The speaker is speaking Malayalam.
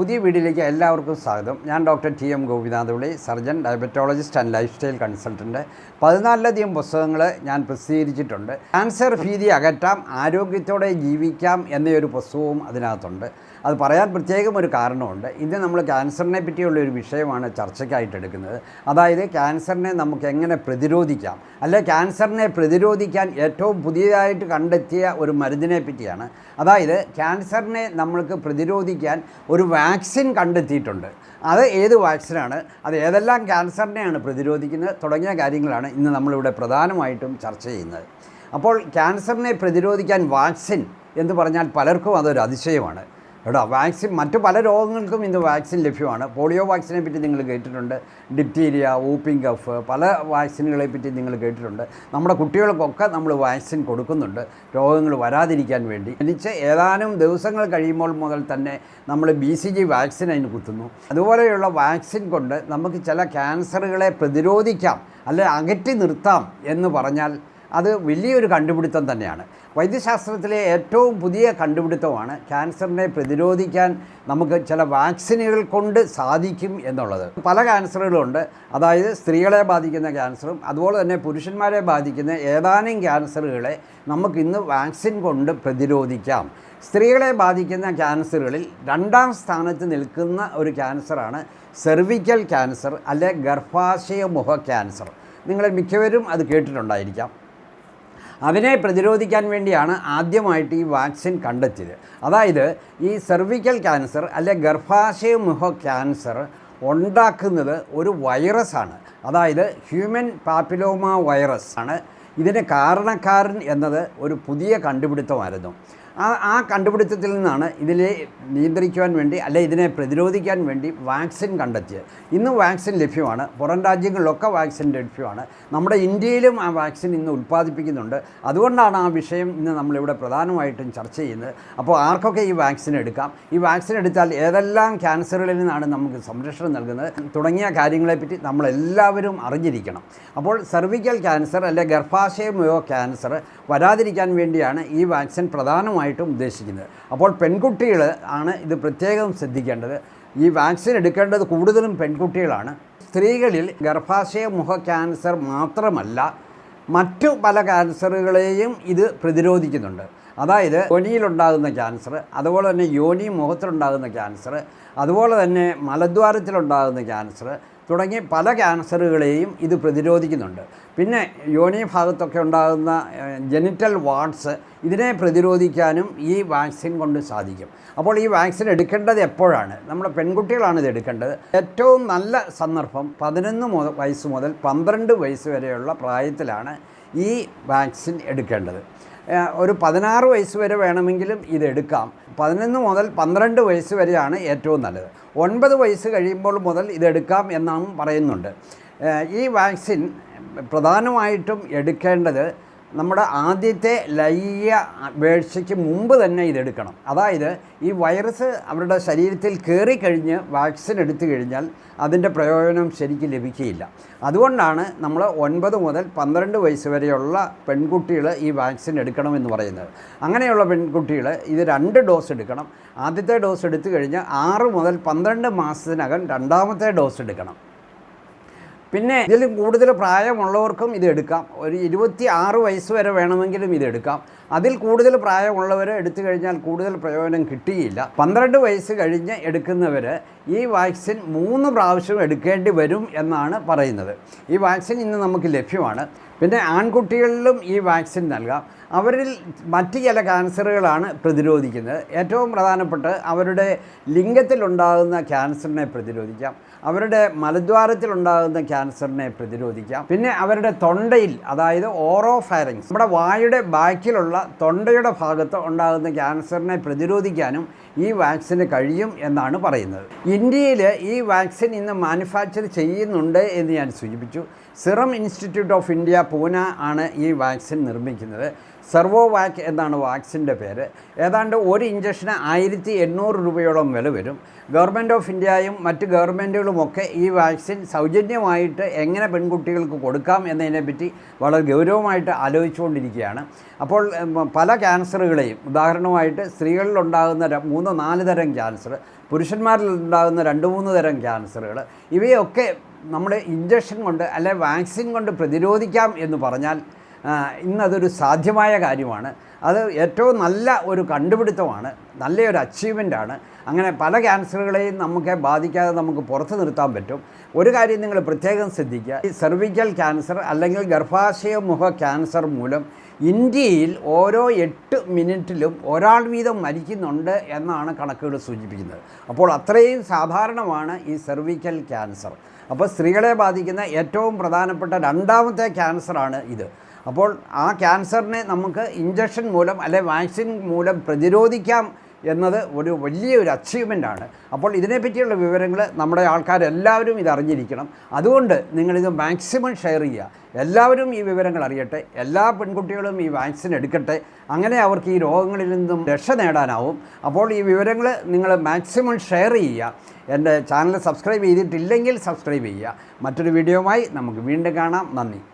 പുതിയ വീഡിയോയിലേക്ക് എല്ലാവർക്കും സ്വാഗതം. ഞാൻ doctor T M ഗോപിനാഥുള്ളി surgeon diabetologist and lifestyle consultant പതിനാലിലധികം പുസ്തകങ്ങൾ ഞാൻ പ്രസിദ്ധീകരിച്ചിട്ടുണ്ട്. ക്യാൻസർ ഭീതി അകറ്റാം ആരോഗ്യത്തോടെ ജീവിക്കാം എന്നൊരു പുസ്തകവും അതിനകത്തുണ്ട്. അത് പറയാൻ പ്രത്യേകം ഒരു കാരണമുണ്ട്. ഇന്ന് നമ്മൾ ക്യാൻസറിനെ പറ്റിയുള്ള ഒരു വിഷയമാണ് ചർച്ചയ്ക്കായിട്ട് എടുക്കുന്നത്. അതായത് ക്യാൻസറിനെ നമുക്ക് എങ്ങനെ പ്രതിരോധിക്കാം? അല്ലെ ക്യാൻസറിനെ പ്രതിരോധിക്കാൻ ഏറ്റവും പുതിയതായിട്ട് കണ്ടെത്തിയ ഒരു മരുന്നിനെ പറ്റിയാണ്. അതായത് ക്യാൻസറിനെ നമ്മൾക്ക് പ്രതിരോധിക്കാൻ ഒരു വാക്സിൻ കണ്ടെത്തിയിട്ടുണ്ട്. അത് ഏത് വാക്സിനാണ്? അത് ഏതെല്ലാം ക്യാൻസറിനെയാണ് പ്രതിരോധിക്കുന്നത്? തുടങ്ങിയ കാര്യങ്ങളാണ് ഇന്ന് നമ്മളിവിടെ പ്രധാനമായിട്ടും ചർച്ച ചെയ്യുന്നത്. അപ്പോൾ ക്യാൻസറിനെ പ്രതിരോധിക്കാൻ വാക്സിൻ എന്ന് പറഞ്ഞാൽ പലർക്കും അതൊരു അതിശയമാണ്. കേട്ടോ വാക്സിൻ മറ്റു പല രോഗങ്ങൾക്കും ഇന്ന് വാക്സിൻ ലഭ്യമാണ്. പോളിയോ വാക്സിനെ പറ്റി നിങ്ങൾ കേട്ടിട്ടുണ്ട്. ഡിപ്തീരിയ ഊപ്പിംഗ് കഫ് പല വാക്സിനുകളെ പറ്റി നിങ്ങൾ കേട്ടിട്ടുണ്ട്. നമ്മുടെ കുട്ടികൾക്കൊക്കെ നമ്മൾ വാക്സിൻ കൊടുക്കുന്നുണ്ട്. രോഗങ്ങൾ വരാതിരിക്കാൻ വേണ്ടി. എനിച്ച് ഏതാനും ദിവസങ്ങൾ കഴിയുമ്പോൾ മുതൽ തന്നെ നമ്മൾ ബി സി ജി വാക്സിൻ അതിന് കുത്തുന്നു. അതുപോലെയുള്ള വാക്സിൻ കൊണ്ട് നമുക്ക് ചില ക്യാൻസറുകളെ പ്രതിരോധിക്കാം അല്ലെ അകറ്റി നിർത്താം എന്ന് പറഞ്ഞാൽ അത് വലിയൊരു കണ്ടുപിടുത്തം തന്നെയാണ്. വൈദ്യശാസ്ത്രത്തിലെ ഏറ്റവും പുതിയ കണ്ടുപിടുത്തമാണ് ക്യാൻസറിനെ പ്രതിരോധിക്കാൻ നമുക്ക് ചില വാക്സിനുകൾ കൊണ്ട് സാധിക്കും എന്നുള്ളത്. പല ക്യാൻസറുകളുണ്ട്. അതായത് സ്ത്രീകളെ ബാധിക്കുന്ന ക്യാൻസറും അതുപോലെ തന്നെ പുരുഷന്മാരെ ബാധിക്കുന്ന ഏതാനും ക്യാൻസറുകളെ നമുക്ക് ഇന്ന് വാക്സിൻ കൊണ്ട് പ്രതിരോധിക്കാം. സ്ത്രീകളെ ബാധിക്കുന്ന ക്യാൻസറുകളിൽ രണ്ടാം സ്ഥാനത്ത് നിൽക്കുന്ന ഒരു ക്യാൻസറാണ് സെർവിക്കൽ ക്യാൻസർ അല്ലെ ഗർഭാശയമുഖ ക്യാൻസർ. നിങ്ങൾ മിക്കവരും അത് കേട്ടിട്ടുണ്ടായിരിക്കാം. അതിനെ പ്രതിരോധിക്കാൻ വേണ്ടിയാണ് ആദ്യമായിട്ട് ഈ വാക്സിൻ കണ്ടെത്തിയത്. അതായത് ഈ സെർവിക്കൽ ക്യാൻസർ അല്ലെ ഗർഭാശയമുഖ ക്യാൻസർ ഉണ്ടാക്കുന്നത് ഒരു വൈറസാണ് അതായത് ഹ്യൂമൻ പാപ്പിലോമ വൈറസ് ആണ്. ഇതിന് കാരണക്കാരൻ എന്നത് ഒരു പുതിയ കണ്ടുപിടുത്തമായിരുന്നു. ആ ആ കണ്ടുപിടുത്തത്തിൽ നിന്നാണ് ഇതിനെ നിയന്ത്രിക്കുവാൻ വേണ്ടി അല്ലെ ഇതിനെ പ്രതിരോധിക്കാൻ വേണ്ടി വാക്സിൻ കണ്ടെത്തിയത്. ഇന്ന് വാക്സിൻ ലഭ്യമാണ്. പുറം രാജ്യങ്ങളിലൊക്കെ വാക്സിൻ ലഭ്യമാണ്. നമ്മുടെ ഇന്ത്യയിലും ആ വാക്സിൻ ഇന്ന് ഉൽപ്പാദിപ്പിക്കുന്നുണ്ട്. അതുകൊണ്ടാണ് ആ വിഷയം ഇന്ന് നമ്മളിവിടെ പ്രധാനമായിട്ടും ചർച്ച ചെയ്യുന്നത്. അപ്പോൾ ആർക്കൊക്കെ ഈ വാക്സിൻ എടുക്കാം? ഈ വാക്സിൻ എടുത്താൽ ഏതെല്ലാം ക്യാൻസറുകളിൽ നിന്നാണ് നമുക്ക് സംരക്ഷണം നൽകുന്നത്? തുടങ്ങിയ കാര്യങ്ങളെപ്പറ്റി നമ്മളെല്ലാവരും അറിഞ്ഞിരിക്കണം. അപ്പോൾ സെർവിക്കൽ ക്യാൻസർ അല്ലെ ഗർഭാശയമയോ ക്യാൻസർ വരാതിരിക്കാൻ വേണ്ടിയാണ് ഈ വാക്സിൻ പ്രധാനമായിട്ടും ഉദ്ദേശിക്കുന്നത്. അപ്പോൾ പെൺകുട്ടികൾ ആണ് ഇത് പ്രത്യേകം ശ്രദ്ധിക്കേണ്ടത്. ഈ വാക്സിൻ എടുക്കേണ്ടത് കൂടുതലും പെൺകുട്ടികളാണ്. സ്ത്രീകളിൽ ഗർഭാശയ മുഖ ക്യാൻസർ മാത്രമല്ല മറ്റു പല ക്യാൻസറുകളെയും ഇത് പ്രതിരോധിക്കുന്നുണ്ട്. അതായത് യോനിയിലുണ്ടാകുന്ന ക്യാൻസർ അതുപോലെ തന്നെ യോനി മുഖത്തിലുണ്ടാകുന്ന ക്യാൻസർ അതുപോലെ തന്നെ മലദ്വാരത്തിലുണ്ടാകുന്ന ക്യാൻസർ തുടങ്ങി പല ക്യാൻസറുകളെയും ഇത് പ്രതിരോധിക്കുന്നുണ്ട്. പിന്നെ യോനി ഭാഗത്തൊക്കെ ഉണ്ടാകുന്ന ജെനിറ്റൽ വാർഡ്സ് ഇതിനെ പ്രതിരോധിക്കാനും ഈ വാക്സിൻ കൊണ്ട് സാധിക്കും. അപ്പോൾ ഈ വാക്സിൻ എടുക്കേണ്ടത് എപ്പോഴാണ്? നമ്മുടെ പെൺകുട്ടികളാണ് ഇത് എടുക്കേണ്ടത്. ഏറ്റവും നല്ല സന്ദർഭം പതിനൊന്ന് മുതൽ വയസ്സ് മുതൽ പന്ത്രണ്ട് വയസ്സ് വരെയുള്ള പ്രായത്തിലാണ് ഈ വാക്സിൻ എടുക്കേണ്ടത്. ഒരു പതിനാറ് വയസ്സ് വരെ വേണമെങ്കിലും ഇതെടുക്കാം. പതിനൊന്ന് മുതൽ പന്ത്രണ്ട് വയസ്സ് വരെയാണ് ഏറ്റവും നല്ലത്. ഒൻപത് വയസ്സ് കഴിയുമ്പോൾ മുതൽ ഇതെടുക്കാം എന്നാണ് പറയുന്നുണ്ട്. ഈ വാക്സിൻ പ്രധാനമായിട്ടും എടുക്കേണ്ടത് നമ്മുടെ ആദ്യത്തെ ലൈംഗിക വേഴ്ചയ്ക്ക് മുമ്പ് തന്നെ ഇതെടുക്കണം. അതായത് ഈ വൈറസ് അവരുടെ ശരീരത്തിൽ കയറിക്കഴിഞ്ഞ് വാക്സിൻ എടുത്തു കഴിഞ്ഞാൽ അതിന്റെ പ്രയോജനം ശരിക്കും ലഭിക്കുകയില്ല. അതുകൊണ്ടാണ് നമ്മൾ ഒൻപത് മുതൽ പന്ത്രണ്ട് വയസ്സ് വരെയുള്ള പെൺകുട്ടികൾ ഈ വാക്സിൻ എടുക്കണമെന്ന് പറയുന്നത്. അങ്ങനെയുള്ള പെൺകുട്ടികൾ ഇത് രണ്ട് ഡോസ് എടുക്കണം. ആദ്യത്തെ ഡോസ് എടുത്തു കഴിഞ്ഞ് ആറ് മുതൽ പന്ത്രണ്ട് മാസത്തിനകം രണ്ടാമത്തെ ഡോസ് എടുക്കണം. പിന്നെ ഇതിൽ കൂടുതൽ പ്രായമുള്ളവർക്കും ഇത് എടുക്കാം. ഒരു ഇരുപത്തി ആറ് വയസ്സ് വരെ വേണമെങ്കിലും ഇത് എടുക്കാം. അതിൽ കൂടുതൽ പ്രായമുള്ളവർ എടുത്തു കഴിഞ്ഞാൽ കൂടുതൽ പ്രയോജനം കിട്ടിയില്ല. പന്ത്രണ്ട് വയസ്സ് കഴിഞ്ഞ് എടുക്കുന്നവർ ഈ വാക്സിൻ മൂന്ന് പ്രാവശ്യം എടുക്കേണ്ടി വരും എന്നാണ് പറയുന്നത്. ഈ വാക്സിൻ ഇന്ന് നമുക്ക് ലഭ്യമാണ്. പിന്നെ ആൺകുട്ടികളിലും ഈ വാക്സിൻ നൽകാം. അവരിൽ മറ്റ് ചില ക്യാൻസറുകളാണ് പ്രതിരോധിക്കുന്നത്. ഏറ്റവും പ്രധാനപ്പെട്ട് അവരുടെ ലിംഗത്തിലുണ്ടാകുന്ന ക്യാൻസറിനെ പ്രതിരോധിക്കാം. അവരുടെ മലദ്വാരത്തിലുണ്ടാകുന്ന ക്യാൻസറിനെ പ്രതിരോധിക്കാം. പിന്നെ അവരുടെ തൊണ്ടയിൽ അതായത് ഓറോ ഫയറിങ്സ് നമ്മുടെ വായുടെ ബാക്കിലുള്ള തൊണ്ടയുടെ ഭാഗത്ത് ഉണ്ടാകുന്ന ക്യാൻസറിനെ പ്രതിരോധിക്കാനും ഈ വാക്സിന് കഴിയും എന്നാണ് പറയുന്നത്. ഇന്ത്യയിൽ ഈ വാക്സിൻ ഇന്ന് മാനുഫാക്ചർ ചെയ്യുന്നുണ്ട് എന്ന് ഞാൻ സൂചിപ്പിച്ചു. Serum institute of India Pune ആണ് ഈ വാക്സിൻ നിർമ്മിക്കുന്നത്. സെർവോവാക് എന്നാണ് വാക്സിന്റെ പേര്. ഏതാണ്ട് ഒരു ഇഞ്ചക്ഷന് ആയിരത്തി എണ്ണൂറ് രൂപയോളം വില വരും. ഗവൺമെന്റ് ഓഫ് ഇന്ത്യയും മറ്റ് ഗവൺമെന്റുകളുമൊക്കെ ഈ വാക്സിൻ സൗജന്യമായിട്ട് എങ്ങനെ പെൺകുട്ടികൾക്ക് കൊടുക്കാം എന്നതിനെപ്പറ്റി വളരെ ഗൗരവമായിട്ട് ആലോചിച്ചുകൊണ്ടിരിക്കുകയാണ്. അപ്പോൾ പല ക്യാൻസറുകളെയും ഉദാഹരണമായിട്ട് സ്ത്രീകളിലുണ്ടാകുന്ന മൂന്ന് നാല് തരം ക്യാൻസർ പുരുഷന്മാരിൽ ഉണ്ടാകുന്ന രണ്ട് മൂന്ന് തരം ക്യാൻസറുകൾ ഇവയൊക്കെ നമ്മൾ ഇഞ്ചക്ഷൻ കൊണ്ട് അല്ലെ വാക്സിൻ കൊണ്ട് പ്രതിരോധിക്കാം എന്ന് പറഞ്ഞാൽ ഇന്നതൊരു സാധ്യമായ കാര്യമാണ്. അത് ഏറ്റവും നല്ല ഒരു കണ്ടുപിടുത്തമാണ്. നല്ലൊരു അച്ചീവ്മെന്റാണ് അങ്ങനെ പല ക്യാൻസറുകളെയും നമുക്ക് ബാധിക്കാതെ നമുക്ക് പുറത്തു നിർത്താൻ പറ്റും. ഒരു കാര്യം നിങ്ങൾ പ്രത്യേകം ശ്രദ്ധിക്കുക. ഈ സെർവിക്കൽ ക്യാൻസർ അല്ലെങ്കിൽ ഗർഭാശയ മുഖ ക്യാൻസർ മൂലം ഇന്ത്യയിൽ ഓരോ എട്ട് മിനിറ്റിലും ഒരാൾ വീതം മരിക്കുന്നുണ്ട് എന്നാണ് കണക്കുകൾ സൂചിപ്പിക്കുന്നത്. അപ്പോൾ അത്രയും സാധാരണമാണ് ഈ സെർവിക്കൽ ക്യാൻസർ അപ്പോൾ സ്ത്രീകളെ ബാധിക്കുന്ന ഏറ്റവും പ്രധാനപ്പെട്ട രണ്ടാമത്തെ ക്യാൻസറാണ് ഇത്. അപ്പോൾ ആ ക്യാൻസറിനെ നമുക്ക് ഇഞ്ചക്ഷൻ മൂലം അല്ലെ വാക്സിൻ മൂലം പ്രതിരോധിക്കാം എന്നത് ഒരു വലിയൊരു അച്ചീവ്മെന്റ് ആണ് അപ്പോൾ ഇതിനെപ്പറ്റിയുള്ള വിവരങ്ങൾ നമ്മുടെ ആൾക്കാരെല്ലാവരും ഇത് അറിഞ്ഞിരിക്കണം. അതുകൊണ്ട് നിങ്ങളിത് മാക്സിമം ഷെയർ ചെയ്യുക. എല്ലാവരും ഈ വിവരങ്ങൾ അറിയട്ടെ. എല്ലാ പെൺകുട്ടികളും ഈ വാക്സിൻ എടുക്കട്ടെ. അങ്ങനെ അവർക്ക് ഈ രോഗങ്ങളിൽ നിന്നും രക്ഷ നേടാനാവും. അപ്പോൾ ഈ വിവരങ്ങൾ നിങ്ങൾ മാക്സിമം ഷെയർ ചെയ്യുക. എന്റെ ചാനൽ സബ്സ്ക്രൈബ് ചെയ്തിട്ടില്ലെങ്കിൽ സബ്സ്ക്രൈബ് ചെയ്യുക. മറ്റൊരു വീഡിയോയുമായി നമുക്ക് വീണ്ടും കാണാം. നന്ദി.